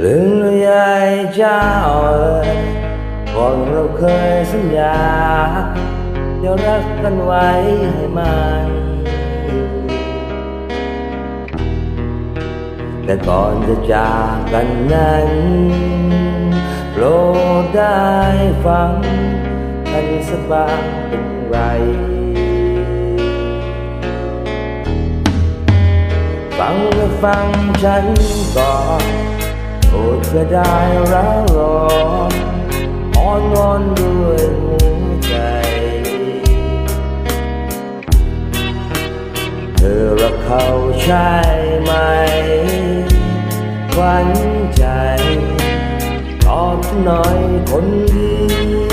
เจ้าเอ๋ยก่อนเราเคยสัญญาจะรักกันไว้ให้มันแต่ก่อนจะจากกันนั้นโปรดได้ฟังฉันสบางเป็นไรฟังและฟังฉันก่อน โปรดจะได้ร้าวร้อนอ้อนวอนด้วยหัวใจ เธอรักเขาใช่ไหมขวัญใจตอบนหน่อยคนดี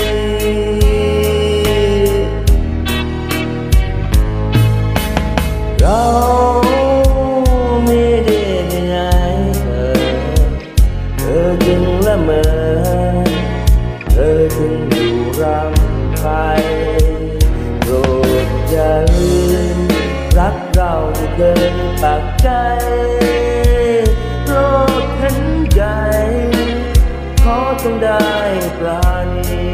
รักเราเกินปากใจโปรดเห็นใจขอจงได้ปราณี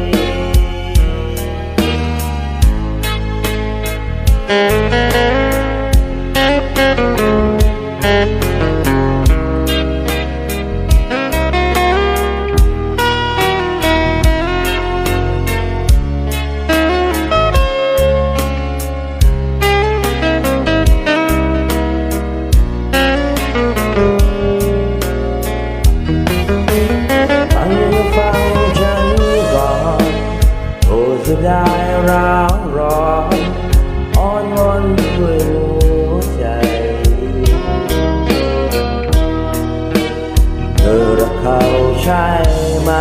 ฟั โอ้เสียดายร้าวร้อนอ้อนวอนด้วยหัวใจ เธอรักเขาใช่ไหม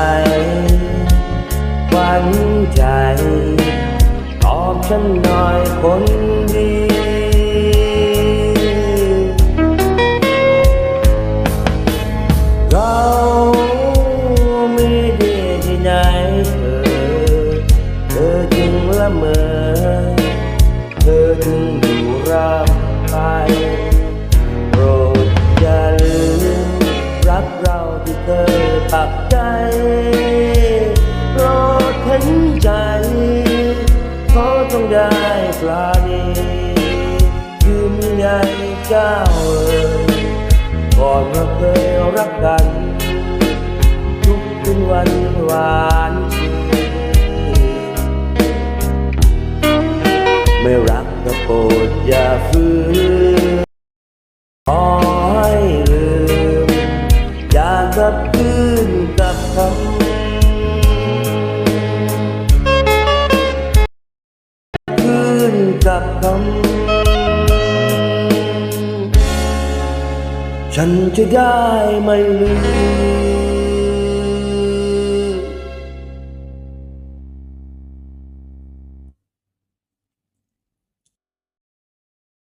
หวันใจ ตอบฉันหน่อยคน เธอจึงอยู่ำไปโปรดอย่าลืมรักเราที่เคยปักใจโปรดเห็นใจขอต้องได้ปราณียืนยันเจ้าเอ๋ยก่อนเราเคยรักกัน ทุกคืนวันหวานชื่น ไม่รัก ก็โปรดอย่าฝืนขอให้ลืม อย่ากับคืนกับเขาคืนกับเขาฉันจะได้ไม่ลืม